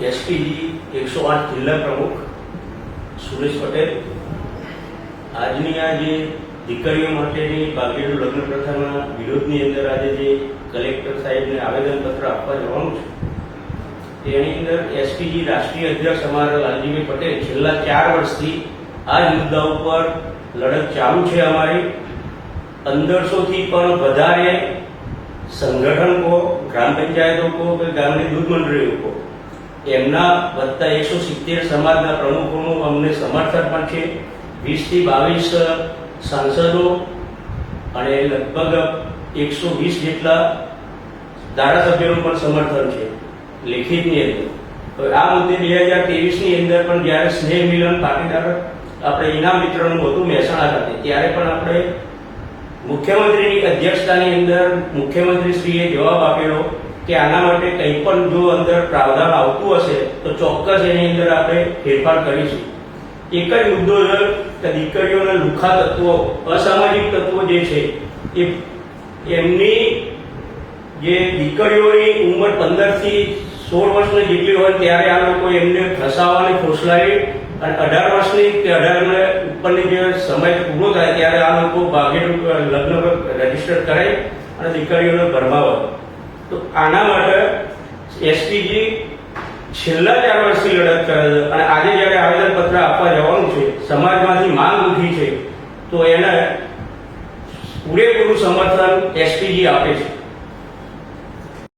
SPG એકસો આઠ જિલ્લા પ્રમુખ સુરેશ પટેલ. આજની આ જે દીકરીઓ માટેની બાગેડુ લગ્ન પ્રથાના વિરોધની અંદર આજે જે કલેક્ટર સાહેબને આવેદનપત્ર આપવા જવાનું છે, તેની અંદર એસપીજી રાષ્ટ્રીય અધ્યક્ષ અમારા લાલજીભાઈ પટેલ છેલ્લા ચાર વર્ષથી આ મુદ્દા ઉપર લડત ચાલુ છે અમારી. પંદરસોથી પણ વધારે સંગઠન કહો, ગ્રામ પંચાયતો કહો કે ગામની દૂધ મંડળીઓ કહો એમના વત્તા એકસો સિત્તેર સમાજના પ્રમુખોનું અમને સમર્થન પણ છે. વીસથી બાવીસ સાંસદો અને લગભગ એકસો વીસ જેટલા ધારાસભ્યોનું પણ સમર્થન છે લેખિતની અંદર. તો આ મુદ્દે બે હજારની અંદર પણ જ્યારે સ્નેહ મિલન પાટીદાર આપણે ઇનામ વિતરણનું હતું મહેસાણા ખાતે, ત્યારે પણ આપણે મુખ્યમંત્રીની અધ્યક્ષતાની અંદર મુખ્યમંત્રીશ્રીએ જવાબ આપેલો કે આના માટે કંઈ પણ જો અંદર પ્રાવધાન આવતું હશે, તો ચોક્કસ એની અંદર આપણે ફેરફાર કરીશું. એક જ મુદ્દો છે કે દીકરીઓના લુખા તત્વો, અસામાજિક તત્વો જે છે, એ એમની જે દીકરીઓની ઉંમર પંદરથી સોળ વર્ષની જેટલી હોય ત્યારે આ લોકો એમને ફસાવાની ફોસલાવી અને અઢાર વર્ષની કે અઢાર ઉપરની જે સમય પૂરો થાય ત્યારે આ લોકો ભાગે લગ્ન રજિસ્ટર કરે અને દીકરીઓને ભરમાવે તો આના માટે એસપીજી છેલ્લા ચાર વર્ષથી લડત કરે છે. અને આજે જ્યારે આવેદનપત્ર આપવા જવાનું છે, સમાજમાંથી માંગ ઉઠી છે, તો એને પૂરેપૂરું સમર્થન એસપીજી આપે છે.